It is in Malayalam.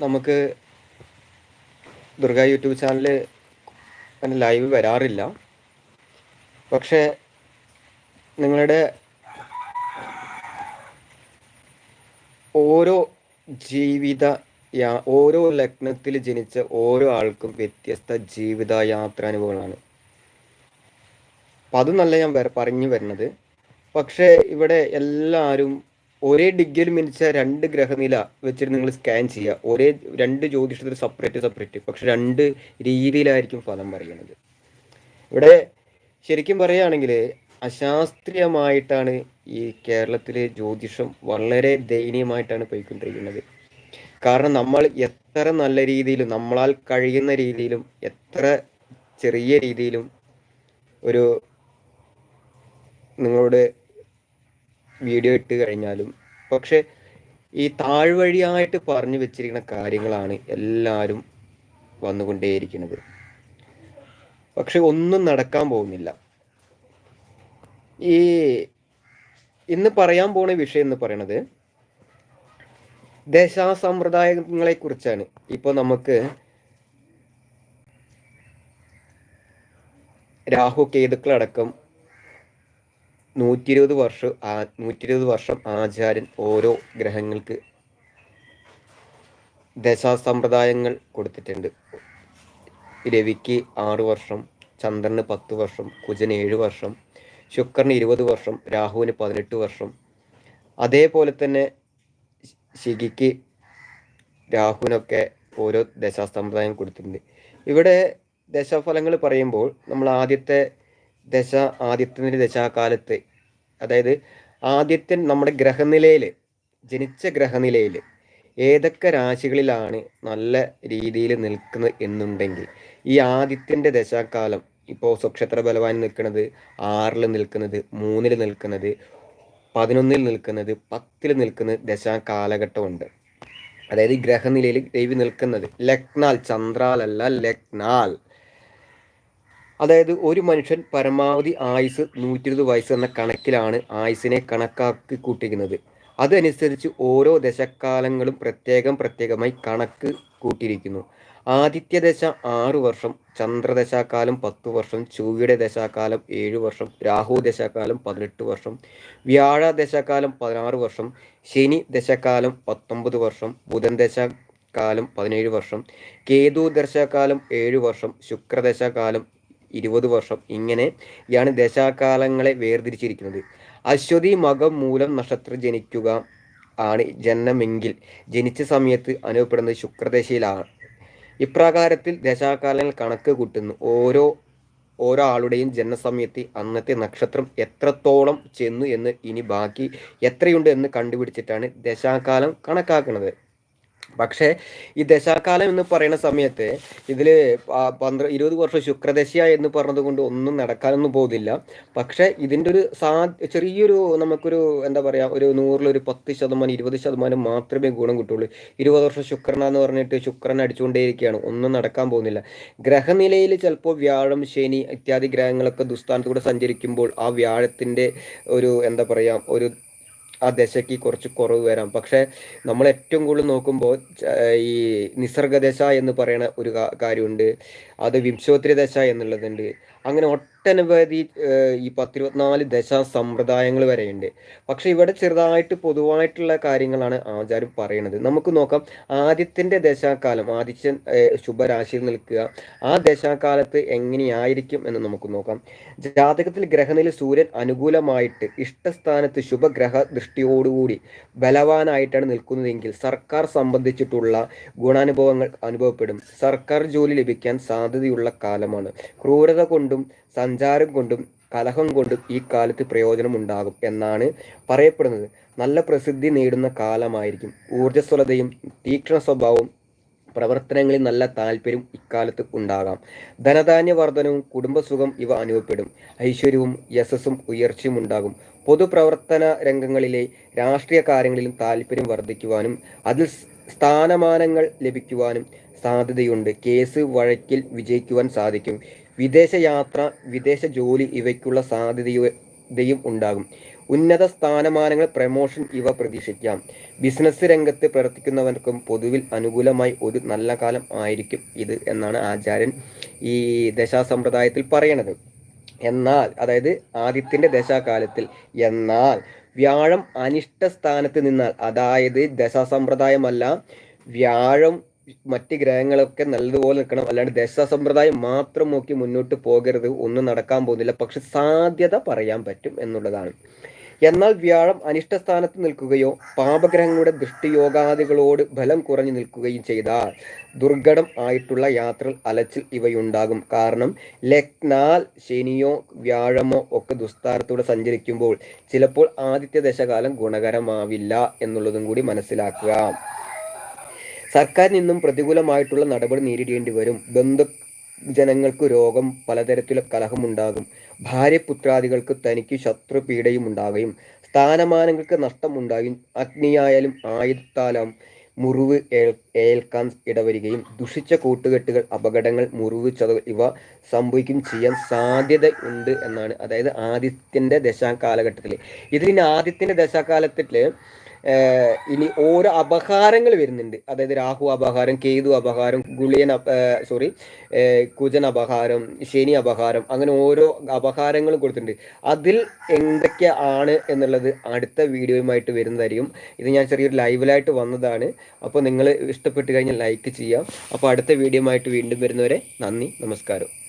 നമുക്ക് ദുർഗ യൂട്യൂബ് ചാനൽ ലൈവ് വരാറില്ല. പക്ഷെ നിങ്ങളുടെ ഓരോ ജീവിത യാ- ഓരോ ലഗ്നത്തിൽ ജനിച്ച ഓരോ ആൾക്കും വ്യത്യസ്ത ജീവിത യാത്രാനുഭവങ്ങളാണ് അപ്പം നല്ല ഞാൻ പറഞ്ഞു വരുന്നത്. പക്ഷേ ഇവിടെ എല്ലാവരും ഒരേ ഡിഗ്രിയിൽ മിനിച്ച രണ്ട് ഗ്രഹനില വെച്ചിട്ട് നിങ്ങൾ സ്കാൻ ചെയ്യുക. ഒരേ രണ്ട് ജ്യോതിഷത്തിൽ സെപ്പറേറ്റ് സെപ്പറേറ്റ് പക്ഷെ രണ്ട് രീതിയിലായിരിക്കും ഫലം പറയുന്നത് ഇവിടെ ശരിക്കും പറയുകയാണെങ്കിൽ അശാസ്ത്രീയമായിട്ടാണ് ഈ കേരളത്തിലെ ജ്യോതിഷം വളരെ ദയനീയമായിട്ടാണ് പോയിക്കൊണ്ടിരിക്കുന്നത്. കാരണം നമ്മൾ എത്ര നല്ല രീതിയിലും നമ്മളാൽ കഴിയുന്ന രീതിയിലും എത്ര ചെറിയ രീതിയിലും ഒരു നിങ്ങളോട് വീഡിയോ ഇട്ട് കഴിഞ്ഞാലും. പക്ഷെ ഈ താഴ്വഴിയായിട്ട് പറഞ്ഞു വെച്ചിരിക്കുന്ന കാര്യങ്ങളാണ് എല്ലാവരും വന്നുകൊണ്ടേയിരിക്കുന്നത്. പക്ഷെ ഒന്നും നടക്കാൻ പോകുന്നില്ല. ഈ ഇന്ന് പറയാൻ പോണ വിഷയം എന്ന് പറയണത് ദശാസമ്പ്രദായങ്ങളെ കുറിച്ചാണ്. ഇപ്പൊ നമുക്ക് രാഹു കേതുക്കളടക്കം നൂറ്റി ഇരുപത് വർഷം നൂറ്റി ഇരുപത് വർഷം ആചാര്യൻ ഓരോ ഗ്രഹങ്ങൾക്ക് ദശാസമ്പ്രദായങ്ങൾ കൊടുത്തിട്ടുണ്ട്. രവിക്ക് ആറ് വർഷം ചന്ദ്രന് പത്ത് വർഷം കുജന് ഏഴ് വർഷം ശുക്രന് ഇരുപത് വർഷം രാഹുവിന് പതിനെട്ട് വർഷം. അതേപോലെ തന്നെ ശിഖിക്ക് രാഹുവിനൊക്കെ ഓരോ ദശാസമ്പ്രദായം കൊടുത്തിട്ടുണ്ട്. ഇവിടെ ദശാഫലങ്ങൾ പറയുമ്പോൾ നമ്മൾ ആദ്യത്തെ ദശ ആദിത്യന്റെ ദശാകാലത്ത്. അതായത് ആദിത്യൻ നമ്മുടെ ഗ്രഹനിലയിൽ ജനിച്ച ഗ്രഹനിലയിൽ ഏതൊക്കെ രാശികളിലാണ് നല്ല രീതിയിൽ നിൽക്കുന്നത് എന്നുണ്ടെങ്കിൽ ഈ ആദിത്യന്റെ ദശാകാലം ഇപ്പോൾ സ്വക്ഷത്ര ബലവാൻ നിൽക്കുന്നത് ആറിൽ നിൽക്കുന്നത് മൂന്നിൽ നിൽക്കുന്നത് പതിനൊന്നിൽ നിൽക്കുന്നത് പത്തിൽ നിൽക്കുന്ന ദശാകാലഘട്ടമുണ്ട്. അതായത് ഗ്രഹനിലയിൽ ദേവി നിൽക്കുന്നത് ലക്നാൽ ചന്ദ്രാലല്ല ലക്നാൽ അതായത് ഒരു മനുഷ്യൻ പരമാവധി ആയുസ് നൂറ്റി ഇരുപത് വയസ്സ് എന്ന കണക്കിലാണ് ആയുസിനെ കണക്കാക്കി കൂട്ടിക്കുന്നത് അതനുസരിച്ച് ഓരോ ദശക്കാലങ്ങളും പ്രത്യേകം പ്രത്യേകമായി കണക്ക് കൂട്ടിയിരിക്കുന്നു. ആദിത്യദശ ആറു വർഷം ചന്ദ്രദശാകാലം പത്ത് വർഷം ചൊവ്വയുടെ ദശാകാലം ഏഴു വർഷം രാഹു ദശാകാലം പതിനെട്ട് വർഷം വ്യാഴ ദശാകാലം പതിനാറ് വർഷം ശനി ദശാകാലം പത്തൊമ്പത് വർഷം ബുധൻ ദശാകാലം പതിനേഴ് വർഷം കേതു ദശാകാലം ഏഴു വർഷം ശുക്രദശാകാലം ഇരുപത് വർഷം ഇങ്ങനെ ഇങ്ങനെയാണ് ദശാകാലങ്ങളെ വേർതിരിച്ചിരിക്കുന്നത്. അശ്വതി മകം മൂലം നക്ഷത്രം ജനിക്കുക ആണ് ജനനമെങ്കിൽ ജനിച്ച സമയത്ത് അനുഭവപ്പെടുന്നത് ശുക്രദശയിലാണ്. ഇപ്രകാരത്തിൽ ദശാകാലങ്ങൾ കണക്ക് കൂട്ടുന്നു. ഓരോ ഓരോ ആളുടെയും ജനനസമയത്ത് അന്നത്തെ നക്ഷത്രം എത്രത്തോളം ചെന്നു എന്ന് ഇനി ബാക്കി എത്രയുണ്ട് എന്ന് കണ്ടുപിടിച്ചിട്ടാണ് ദശാകാലം കണക്കാക്കുന്നത്. പക്ഷേ ഈ ദശാകാലം എന്ന് പറയുന്ന സമയത്ത് ഇതിൽ പന്ത്ര ഇരുപത് വർഷം ശുക്രദശ എന്ന് പറഞ്ഞത് കൊണ്ട് ഒന്നും നടക്കാനൊന്നും പോകുന്നില്ല പക്ഷേ ഇതിന്റെ ഒരു സാ ചെറിയൊരു നമുക്കൊരു എന്താ പറയുക ഒരു നൂറിലൊരു പത്ത് ശതമാനം ഇരുപത് ശതമാനം മാത്രമേ ഗുണം കിട്ടുള്ളൂ. ഇരുപത് വർഷം ശുക്രനാന്ന് പറഞ്ഞിട്ട് ശുക്രൻ അടിച്ചുകൊണ്ടേയിരിക്കുകയാണ് ഒന്നും നടക്കാൻ പോകുന്നില്ല. ഗ്രഹനിലയിൽ ചിലപ്പോൾ വ്യാഴം ശനി ഇത്യാദി ഗ്രഹങ്ങളൊക്കെ ദുസ്ഥാനത്തൂടെ സഞ്ചരിക്കുമ്പോൾ ആ വ്യാഴത്തിന്റെ ഒരു എന്താ പറയുക ഒരു ആ ദശയ്ക്ക് കുറച്ച് കുറവ് വരാം. പക്ഷെ നമ്മൾ ഏറ്റവും കൂടുതൽ നോക്കുമ്പോൾ ഈ നിസർഗദശ എന്ന് പറയുന്ന ഒരു കാര്യമുണ്ട്. അത് വിംശോത്തരി ദശ എന്നുള്ളതുണ്ട്. അങ്ങനെ ഒട്ടനവധി ഈ പത്തിരുപത്തിനാല് ദശ സമ്പ്രദായങ്ങൾ വരെയുണ്ട്. പക്ഷെ ഇവിടെ ചെറുതായിട്ട് പൊതുവായിട്ടുള്ള കാര്യങ്ങളാണ് ആചാരം പറയുന്നത് നമുക്ക് നോക്കാം. ആദ്യത്തിന്റെ ദശാകാലം ആദിത്യൻ ശുഭരാശിയിൽ നിൽക്കുക. ആ ദശാകാലത്ത് എങ്ങനെയായിരിക്കും എന്ന് നമുക്ക് നോക്കാം. ജാതകത്തിൽ ഗ്രഹനില സൂര്യൻ അനുകൂലമായിട്ട് ഇഷ്ടസ്ഥാനത്ത് ശുഭഗ്രഹ ദൃഷ്ടിയോടുകൂടി ബലവാനായിട്ടാണ് നിൽക്കുന്നതെങ്കിൽ സർക്കാർ സംബന്ധിച്ചിട്ടുള്ള ഗുണാനുഭവങ്ങൾ അനുഭവപ്പെടും. സർക്കാർ ജോലി ലഭിക്കാൻ സാധ്യതയുള്ള കാലമാണ്. ക്രൂരത കൊണ്ടും സഞ്ചാരം കൊണ്ടും കലഹം കൊണ്ടും ഈ കാലത്ത് പ്രയോജനമുണ്ടാകും എന്നാണ് പറയപ്പെടുന്നത്. നല്ല പ്രസിദ്ധി നേടുന്ന കാലമായിരിക്കും. ഊർജസ്വലതയും തീക്ഷണ സ്വഭാവവും പ്രവർത്തനങ്ങളിൽ നല്ല താല്പര്യം ഇക്കാലത്ത് ഉണ്ടാകാം. ധനധാന്യ വർധനവും കുടുംബസുഖം ഇവ അനുഭവപ്പെടും. ഐശ്വര്യവും യശസ്സും ഉയർച്ചയും ഉണ്ടാകും. പൊതുപ്രവർത്തന രംഗങ്ങളിലെ രാഷ്ട്രീയ കാര്യങ്ങളിലും താല്പര്യം വർദ്ധിക്കുവാനും അതിൽ സ്ഥാനമാനങ്ങൾ ലഭിക്കുവാനും സാധ്യതയുണ്ട്. കേസ് വഴക്കിൽ വിജയിക്കുവാൻ സാധിക്കും. വിദേശ യാത്ര വിദേശ ജോലി ഇവയ്ക്കുള്ള സാധ്യതയും ഉണ്ടാകും. ഉന്നത സ്ഥാനമാനങ്ങൾ പ്രമോഷൻ ഇവ പ്രതീക്ഷിക്കാം. ബിസിനസ് രംഗത്ത് പ്രവർത്തിക്കുന്നവർക്കും പൊതുവിൽ അനുകൂലമായി ഒരു നല്ല കാലം ആയിരിക്കും ഇത് എന്നാണ് ആചാര്യൻ ഈ ദശാസമ്പ്രദായത്തിൽ പറയണത്. എന്നാൽ അതായത് ആദ്യത്തിന്റെ ദശാകാലത്തിൽ എന്നാൽ വ്യാഴം അനിഷ്ട സ്ഥാനത്ത് നിന്നാൽ അതായത് ദശാസമ്പ്രദായമല്ല വ്യാഴം മറ്റ് ഗ്രഹങ്ങളൊക്കെ നല്ലതുപോലെ നിൽക്കണം. അല്ലാണ്ട് ദശാസമ്പ്രദായം മാത്രം നോക്കി മുന്നോട്ട് പോകരുത്. ഒന്നും നടക്കാൻ പോകുന്നില്ല. പക്ഷെ സാധ്യത പറയാൻ പറ്റും എന്നുള്ളതാണ്. എന്നാൽ വ്യാഴം അനിഷ്ടസ്ഥാനത്ത് നിൽക്കുകയോ പാപഗ്രഹങ്ങളുടെ ദൃഷ്ടിയോഗാദികളോട് ബലം കുറഞ്ഞു നിൽക്കുകയും ചെയ്താൽ ദുർഘടം ആയിട്ടുള്ള യാത്ര അലച്ചിൽ ഇവയുണ്ടാകും. കാരണം ലഗ്നാൽ ശനിയോ വ്യാഴമോ ഒക്കെ ദുസ്താരത്തോടെ സഞ്ചരിക്കുമ്പോൾ ചിലപ്പോൾ ആദിത്യ ദശകാലം ഗുണകരമാവില്ല എന്നുള്ളതും കൂടി മനസ്സിലാക്കുക. സർക്കാരിൽ നിന്നും പ്രതികൂലമായിട്ടുള്ള നടപടി നേരിടേണ്ടി വരും. ബന്ധു ജനങ്ങൾക്ക് രോഗം പലതരത്തിലുള്ള കലഹമുണ്ടാകും. ഭാര്യപുത്രാദികൾക്ക് തനിക്ക് ശത്രുപീഡയും ഉണ്ടാകുകയും സ്ഥാനമാനങ്ങൾക്ക് നഷ്ടമുണ്ടാകും. അഗ്നിയായാലും ആയുധത്താലും മുറിവ് ഏൽക്കാൻ ഇടവരികയും ദുഷിച്ച കൂട്ടുകെട്ടുകൾ അപകടങ്ങൾ മുറിവ് ചതവ് ഇവ സംഭവിക്കും ചെയ്യാൻ സാധ്യത ഉണ്ട് എന്നാണ്. അതായത് ആദിത്യന്റെ ദശാ കാലഘട്ടത്തിൽ ഇതിന് ആദിത്യന്റെ ദശാകാലത്തിൽ ഇനി ഓരോ അപഹാരങ്ങൾ വരുന്നുണ്ട്. അതായത് രാഹു അപഹാരം കേതു അപഹാരം ഗുളിയൻ സോറി കുജൻ അപഹാരം ശനി അപഹാരം അങ്ങനെ ഓരോ അപഹാരങ്ങളും കൊടുത്തിട്ടുണ്ട്. അതിൽ എന്തൊക്കെ ആണ് എന്നുള്ളത് അടുത്ത വീഡിയോയുമായിട്ട് വരുന്നതായിരിക്കും. ഇത് ഞാൻ ചെറിയൊരു ലൈവിലായിട്ട് വന്നതാണ്. അപ്പോൾ നിങ്ങൾ ഇഷ്ടപ്പെട്ട് കഴിഞ്ഞാൽ ലൈക്ക് ചെയ്യാം. അപ്പോൾ അടുത്ത വീഡിയോയുമായിട്ട് വീണ്ടും വരുന്നവരെ നന്ദി നമസ്കാരം.